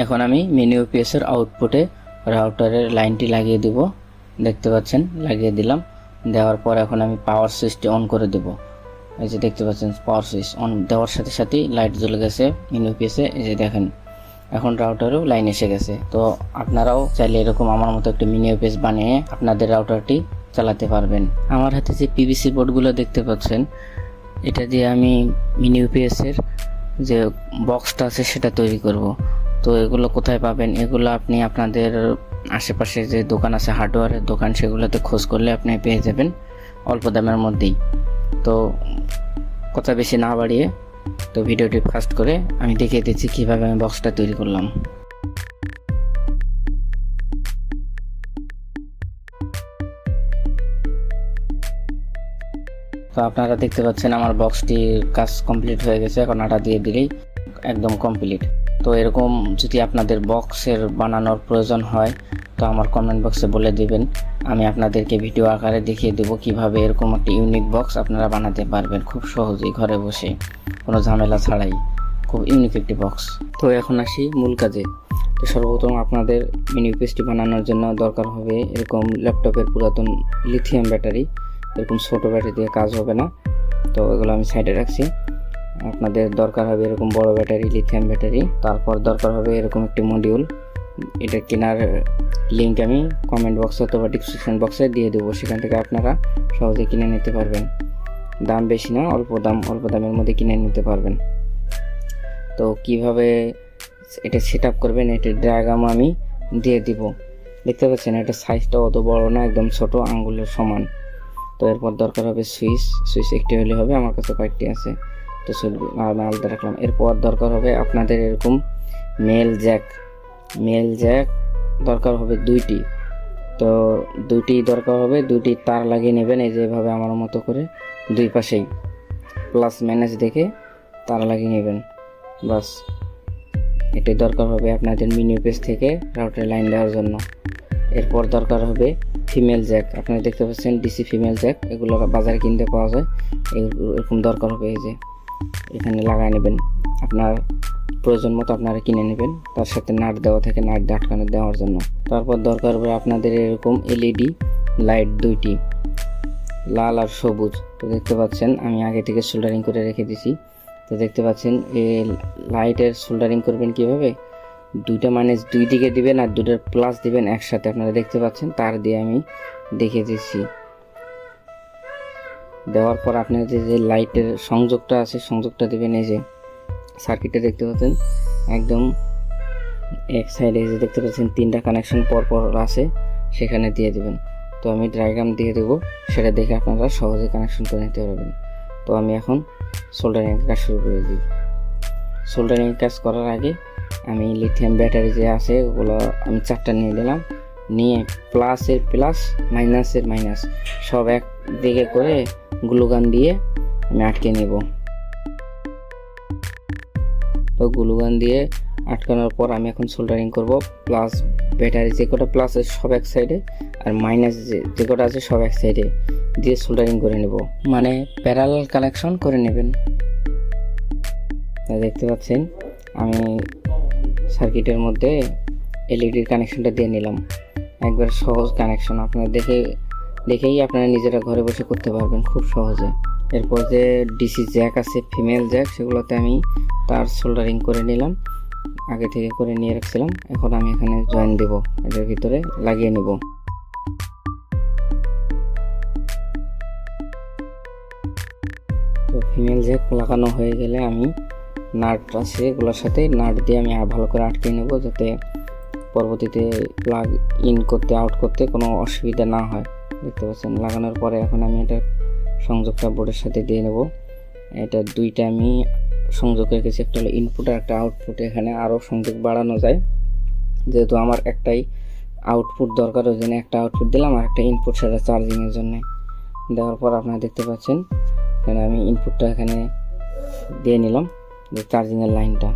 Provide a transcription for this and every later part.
এখন আমি মিনি ইউপিএসের আউটপুটে রাউটারের লাইনটি লাগিয়ে দিব। দেখতে পাচ্ছেন, লাগিয়ে দিলাম। দেওয়ার পর এখন আমি পাওয়ার সুইচটি অন করে দেব। এই যে দেখতে পাচ্ছেন পাওয়ার সুইচ অন দেওয়ার সাথে সাথেই লাইট জ্বলে গেছে মিনি ইউপিএসে এই যে দেখেন, এখন রাউটারেও লাইন এসে গেছে। তো আপনারাও চাইলে এরকম আমার মতো একটা মিনি ইউপিএস বানিয়ে আপনাদের রাউটারটি চালাতে পারবেন। আমার হাতে যে পিভিসি বোর্ডগুলো দেখতে পাচ্ছেন, এটা দিয়ে আমি মিনি ইউপিএসের যে বক্সটা আছে সেটা তৈরি করব। তো এগুলো কোথায় পাবেন? এগুলো আপনি আপনাদের আশেপাশে যে দোকান আছে হার্ডওয়্যারের দোকান, সেগুলোতে খোঁজ করলে আপনি পেয়ে যাবেন অল্প দামের মধ্যেই। তো কথা বেশি না বাড়িয়ে তো ভিডিওটি ফাস্ট করে আমি দেখিয়ে দিচ্ছি কীভাবে আমি বক্সটা তৈরি করলাম। তো আপনারা দেখতে পাচ্ছেন আমার বক্সটির কাজ কমপ্লিট হয়ে গেছে, এখন আটা দিয়ে দিলেই একদম কমপ্লিট তো এরকম যদি আপনাদের বক্সের বানানোর প্রয়োজন হয়, তো আমার কমেন্ট বক্সে বলে দিবেন। আমি আপনাদেরকে ভিডিও আকারে দেখিয়ে দেবো কীভাবে এরকম একটা ইউনিক বক্স আপনারা বানাতে পারবেন খুব সহজেই ঘরে বসে। কোনো ঝামেলা ছাড়াই। খুব ইউনিক একটি বক্স তো এখন আসি মূল কাজে। তো সর্বপ্রথম আপনাদের মিনি পেস্টটি বানানোর জন্য দরকার হবে এরকম ল্যাপটপের পুরাতন লিথিয়াম ব্যাটারি এরকম ছোটো ব্যাটারি দিয়ে কাজ হবে না। তো এগুলো আমি সাইডে রাখছি। আপনাদের দরকার হবে এরকম বড় ব্যাটারি লিথিয়াম ব্যাটারি। তারপর দরকার হবে এরকম একটি মডিউল এটা কেনার লিঙ্ক আমি কমেন্ট বক্সে অথবা ডিসক্রিপশন বক্সে দিয়ে দেবো। সেখান থেকে আপনারা সহজে কিনে নিতে পারবেন। দাম বেশি না, অল্প দাম, অল্প দামের মধ্যে কিনে নিতে পারবেন। তো কীভাবে এটা সেট আপ করবেন এটার ডায়াগ্রাম আমি দিয়ে দিব। দেখতে পাচ্ছেন, এটা সাইজটা অত বড় না, একদম ছোট, আঙ্গুলের সমান। তো এরপর দরকার হবে সুইচ। সুইচ একটি হলে হবে, আমার কাছে কয়েকটি আছে। তো আমি আলাদা রাখলাম। এরপর দরকার হবে আপনাদের এরকম মেল জ্যাক মেল জ্যাক দরকার হবে দুইটি। তো দুইটি দরকার হবে, দুইটি তার লাগিয়ে নেবেন এই যেভাবে আমার মতো করে দুই পাশেই। প্লাস ম্যানেজ দেখে তার লাগিয়ে নেবেন। বাস। এটাই দরকার হবে আপনাদের মিনি পেজ থেকে রাউটার লাইন দেওয়ার জন্য। এরপর দরকার হবে ফিমেল জ্যাক আপনারা দেখতে পাচ্ছেন ডিসি ফিমেল জ্যাক এগুলো বাজারে কিনতে পাওয়া যায়। এরকম দরকার হবে এই যে। এখানে লাগাই নেবেন। আপনার প্রয়োজন মতো আপনারা কিনে নেবেন। তার সাথে নাট দেওয়া থাকে, নাট আটকানো দেওয়ার জন্য। তারপর দরকার হবে আপনাদের এরকম এলইডি লাইট দুইটি, লাল আর সবুজ। তো দেখতে পাচ্ছেন, আমি আগে থেকে সোল্ডারিং করে রেখে দিছি। তো দেখতে পাচ্ছেন এই লাইটের সোল্ডারিং করবেন কীভাবে? দুইটা মানে দুই দিকে দিবেন আর দুটার প্লাস দিবেন একসাথে। আপনারা দেখতে পাচ্ছেন, তার দিয়ে আমি দেখিয়ে দিচ্ছি দেওয়ার পর আপনার যে যে লাইটের সংযোগটা আছে, সংযোগটা দিবেন এই যে সার্কিটটা দেখতে পাচ্ছেন, একদম এক সাইডে যে দেখতে পাচ্ছেন, তিনটা কানেকশন পর পর আছে, সেখানে দিয়ে দেবেন। তো আমি ডায়াগ্রাম দিয়ে দেবো, সেটা দেখে আপনারা সহজে কানেকশন করে নিতে পারবেন। তো আমি এখন সোল্ডারিং কাজ শুরু করে দিই। সোল্ডারিং কাজ করার আগে আমি লিথিয়াম ব্যাটারি যে আছে, ওগুলো আমি চারটা নিয়ে নিলাম। নিয়ে প্লাসের প্লাস মাইনাসের মাইনাস সব এক দিকে করে গ্লুগান দিয়ে আমি আটকে নেব। তো গ্লুগান দিয়ে আটকানোর পর আমি এখন সোল্ডারিং করব প্লাস ব্যাটারি যে কটা প্লাস আছে সব এক সাইডে আর মাইনাস যে কটা আছে সব এক সাইডে দিয়ে সোল্ডারিং করে নেব। মানে প্যারালাল কানেকশন করে নেবেন। দেখতে পাচ্ছেন, আমি সার্কিটের মধ্যে এলইডির কানেকশনটা দিয়ে নিলাম। একবার সহজ কানেকশন আপনারা দেখে দেখেই আপনারা নিজেরা ঘরে বসে করতে পারবেন খুব সহজে। এরপর যে ডিসি জ্যাক আছে ফিমেল জ্যাক সেগুলোতে আমি তার সোল্ডারিং করে নিলাম। আগে থেকে করে নিয়ে রাখছিলাম। এখন আমি এখানে জয়েন দেব। এটার ভিতরে লাগিয়ে নেব। তো ফিমেল জ্যাক লাগানো হয়ে গেলে আমি নাট আছে, এগুলোর সাথে নাট দিয়ে আমি ভালো করে আটকে নেব যাতে পরবর্তীতে প্লাগ ইন করতে আউট করতে কোনো অসুবিধা না হয়। দেখতে পাচ্ছেন, লাগানোর পরে এখন আমি এটা সংযোগটা বোর্ডের সাথে দিয়ে নেব। এটা দুইটা আমি সংযোগ রেখেছি একটা হলো ইনপুট আর একটা আউটপুট এখানে আরও সংযোগ বাড়ানো যায়। যেহেতু আমার একটাই আউটপুট দরকার, ওই জন্য একটা আউটপুট দিলাম আর একটা ইনপুট সেটা চার্জিংয়ের জন্য। দেওয়ার পর আপনারা দেখতে পাচ্ছেন, এখানে আমি ইনপুটটা এখানে দিয়ে নিলাম, যে চার্জিংয়ের লাইনটা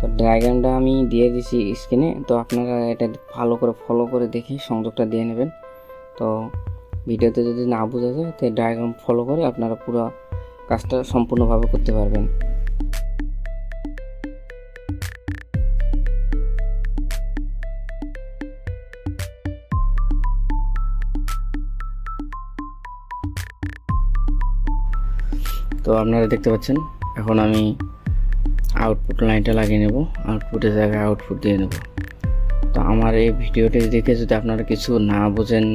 তো ডায়াগ্রামটা আমি দিয়ে দিছি স্ক্রিনে তো আপনারা এটা ভালো করে ফলো করে দেখে সংযোগটা দিয়ে নেবেন। তো ভিডিওতে যদি না বোঝা যায় তাহলে ডায়াগ্রাম ফলো করে আপনারা পুরো কাজটা সম্পূর্ণভাবে করতে পারবেন। তো আপনারা দেখতে পাচ্ছেন, এখন আমি আউটপুট লাইনটা লাগিয়ে নেব। আউটপুটের জায়গায় আউটপুট দিয়ে নেব। তো আমার এই ভিডিওটি দেখে যদি আপনারা কিছু না বোঝেন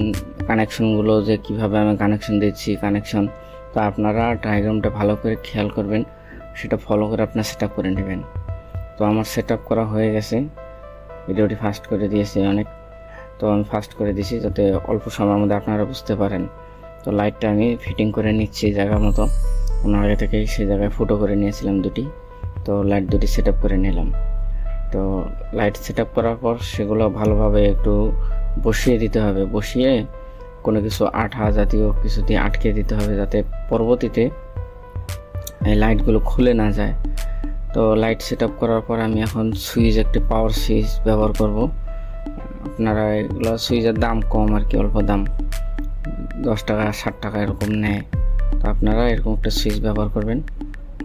কানেকশনগুলো যে কীভাবে আমি কানেকশন দিচ্ছি, কানেকশন, তো আপনারা ডায়াগ্রামটা ভালো করে খেয়াল করবেন, সেটা ফলো করে আপনার সেট করে নেবেন। তো আমার সেট করা হয়ে গেছে। ভিডিওটি ফাস্ট করে দিয়েছি অনেক। তো আমি ফাস্ট করে দিয়েছি যাতে অল্প সময়ের মধ্যে আপনারা বুঝতে পারেন। তো লাইটটা আমি ফিটিং করে নিচ্ছি জায়গা মতো। কোনো আগে থেকেই সেই জায়গায় ফুটো করে নিয়েছিলাম দুটি। তো লাইট দুটি সেট করে নিলাম। তো লাইট সেট আপ করার পর সেগুলো ভালোভাবে একটু বসিয়ে দিতে হবে। বসিয়ে কোনো কিছু আঠা জাতীয় কিছু দিয়ে আটকে দিতে হবে যাতে পরবর্তীতে এই লাইটগুলো খুলে না যায়। তো লাইট সেট আপ করার পর আমি এখন সুইচ একটি পাওয়ার সুইচ ব্যবহার করব। আপনারা এগুলো সুইচের দাম কম আর কি, অল্প দাম। দশ টাকা, ষাট টাকা এরকম নেয়। তো আপনারা এরকম একটা সুইচ ব্যবহার করবেন।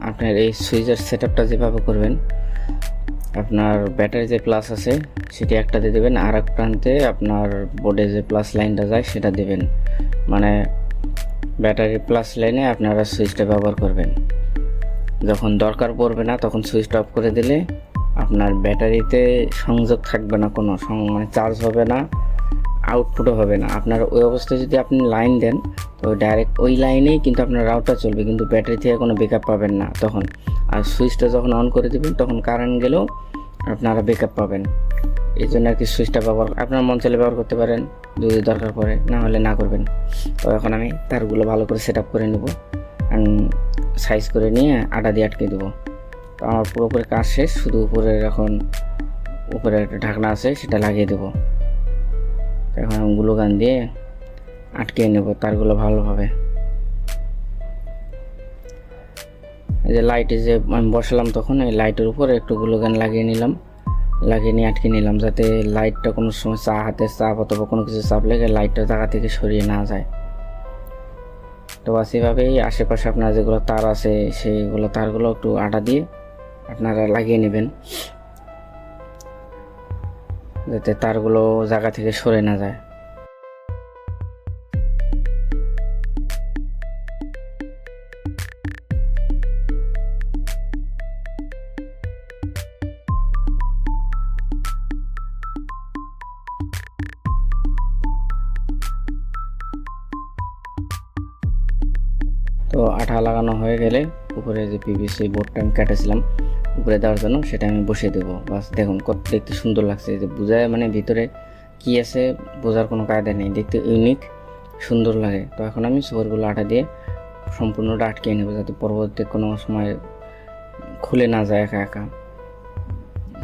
আপনার এই সুইচের সেট আপটা যেভাবে করবেন আপনার ব্যাটারি যে প্লাস আছে, সেটি একটা দিয়ে দেবেন। আর এক প্রান্তে আপনার বোর্ডে যে প্লাস লাইনটা যায়, সেটা দেবেন। মানে ব্যাটারি প্লাস লাইনে আপনারা সুইচটা ব্যবহার করবেন। যখন দরকার পড়বে না, তখন সুইচটা অফ করে দিলে আপনার ব্যাটারিতে সংযোগ থাকবে না কোনো মানে চার্জ হবে না। আউটপুটও হবে না। আপনার ওই অবস্থায় যদি আপনি লাইন দেন, তো ডাইরেক্ট ওই লাইনেই কিন্তু আপনার রাউটার চলবে, কিন্তু ব্যাটারি থেকে কোনো ব্যাকআপ পাবেন না তখন। আর সুইচটা যখন অন করে দেবেন, তখন কারেন্ট গেলেও আপনারা ব্যাকআপ পাবেন। এই জন্য আর কি সুইচটা ব্যবহার আপনার মন চাইলে ব্যবহার করতে পারেন, যদি দরকার পড়ে। না হলে না করবেন। তো এখন আমি তারগুলো ভালো করে সেট করে নেব। সাইজ করে নিয়ে আটা দিয়ে আটকে দেবো। তো আমার পুরোপুরি কাজ শেষ, শুধু উপরের এখন উপরে একটা ঢাকনা আছে, সেটা লাগিয়ে দেবো। এখন আমি গ্লুগান দিয়ে আটকে নেব, তারগুলো ভালোভাবে এই যে লাইটে যে আমি বসালাম তখন, এই লাইটের উপর একটু গ্লুগান লাগিয়ে নিলাম। লাগিয়ে নিয়ে আটকে নিলাম যাতে লাইটটা কোনো সময় চা হাতে চাপ অথবা কোনো কিছু চাপ লেগে লাইটটা জায়গা থেকে সরিয়ে না যায়। তো বাস এভাবেই আশেপাশে আপনার যেগুলো তার আছে, সেইগুলো তারগুলো একটু আটা দিয়ে আপনারা লাগিয়ে নেবেন। যাতে তারগুলো জায়গা থেকে সরে না যায়। তো আঠা লাগানো হয়ে গেলে উপরে যে পিভিসি বোর্ডটা আমি কেটেছিলাম উপরে দেওয়ার জন্য সেটা আমি বসিয়ে দেবো। বাস, দেখুন কত দেখতে সুন্দর লাগছে। যে বোঝায় মানে ভিতরে কি আছে বোঝার কোনো কায়দা নেই। দেখতে ইউনিক সুন্দর লাগে। তো এখন আমি সুপারগুলো আটা দিয়ে সম্পূর্ণটা আটকে নেব যাতে পরবর্তী কোনো সময় খুলে না যায় একা একা।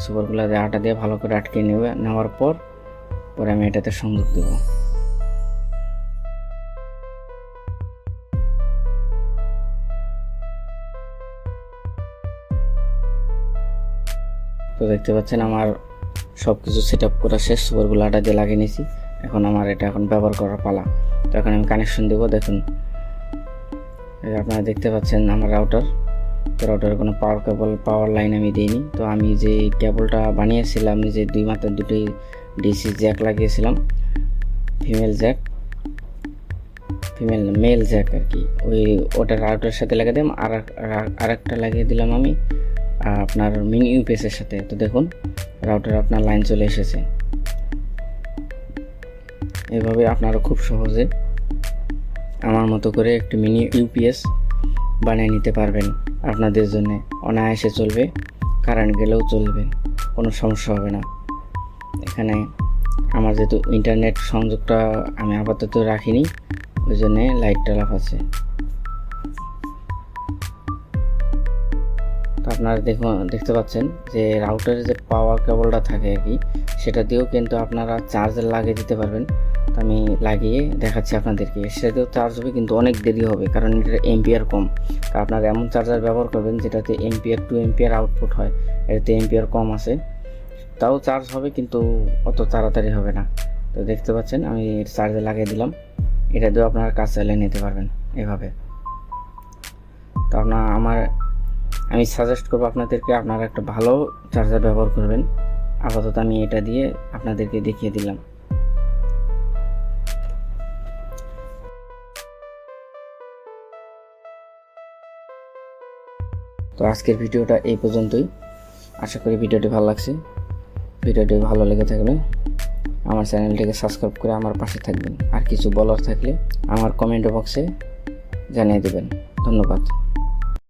সুপারগুলো আটা দিয়ে ভালো করে আটকে নেবে। নেওয়ার পর, পরে আমি এটাতে সংযোগ দেবো। তো দেখতে পাচ্ছেন আমার সব কিছু সেট আপ করা শেষ, সুপারগুলো আটা দিয়ে লাগিয়ে নিয়েছি। এখন আমার এটা এখন ব্যবহার করার পালা। তো এখন আমি কানেকশন দেবো, দেখুন। আপনারা দেখতে পাচ্ছেন আমার রাউটার তো রাউটারের কোনো পাওয়ার কেবল পাওয়ার লাইন আমি দিইনি। তো আমি যে কেবলটা বানিয়েছিলাম যে দুই মাথার দুটি ডিসি জ্যাক লাগিয়েছিলাম। Female jack female male jack আর কি। ওই ওটা রাউটারের সাথে লাগিয়ে দিলাম আর আর একটা লাগিয়ে দিলাম আমি। আপনার মিনি ইউপিএসের সাথে। তো দেখুন রাউটার আপনার লাইন চলে এসেছে। এভাবে আপনারা খুব সহজে আমার মতো করে একটি মিনি ইউপিএস বানিয়ে নিতে পারবেন আপনাদের জন্য। অনায়াসে চলবে কারেন্ট গেলেও চলবে, কোনো সমস্যা হবে না। এখানে আমার যেহেতু ইন্টারনেট সংযোগটা আমি আপাতত রাখিনি, ওই জন্যে লাইটটা লাফাচ্ছে। তো আপনারা দেখুন, দেখতে পাচ্ছেন যে রাউটারের যে পাওয়ার কেবলটা থাকে আর কি, সেটা দিয়েও কিন্তু আপনারা চার্জার লাগিয়ে দিতে পারবেন। তো আমি লাগিয়ে দেখাচ্ছি আপনাদেরকে। সেটা দিয়েও চার্জ হবে কিন্তু অনেক দেরি হবে, কারণ এটার এমপিআর কম। তো আপনারা এমন চার্জার ব্যবহার করবেন যেটাতে এমপিআর টু এমপিআর আউটপুট হয়, এটাতে এমপিআর কম আছে তাও চার্জ হবে কিন্তু অত তাড়াতাড়ি হবে না। তো দেখতে পাচ্ছেন, আমি চার্জে লাগিয়ে দিলাম। এটা দিয়েও আপনারা কাজ চালিয়ে নিতে পারবেন এভাবে। তো আপনার, আমার আমি সাজেস্ট করব আপনাদেরকে আপনারা একটা ভালো চার্জার ব্যবহার করবেন। আপাতত আমি এটা দিয়ে আপনাদেরকে দেখিয়ে দিলাম। তো আজকের ভিডিওটা এই পর্যন্তই। আশা করি ভিডিওটি ভালো লাগছে। ভিডিওটি ভালো লেগে থাকলে আমার চ্যানেলটিকে সাবস্ক্রাইব করে আমার পাশে থাকবেন। আর কিছু বলার থাকলে আমার কমেন্ট বক্সে জানিয়ে দেবেন। ধন্যবাদ।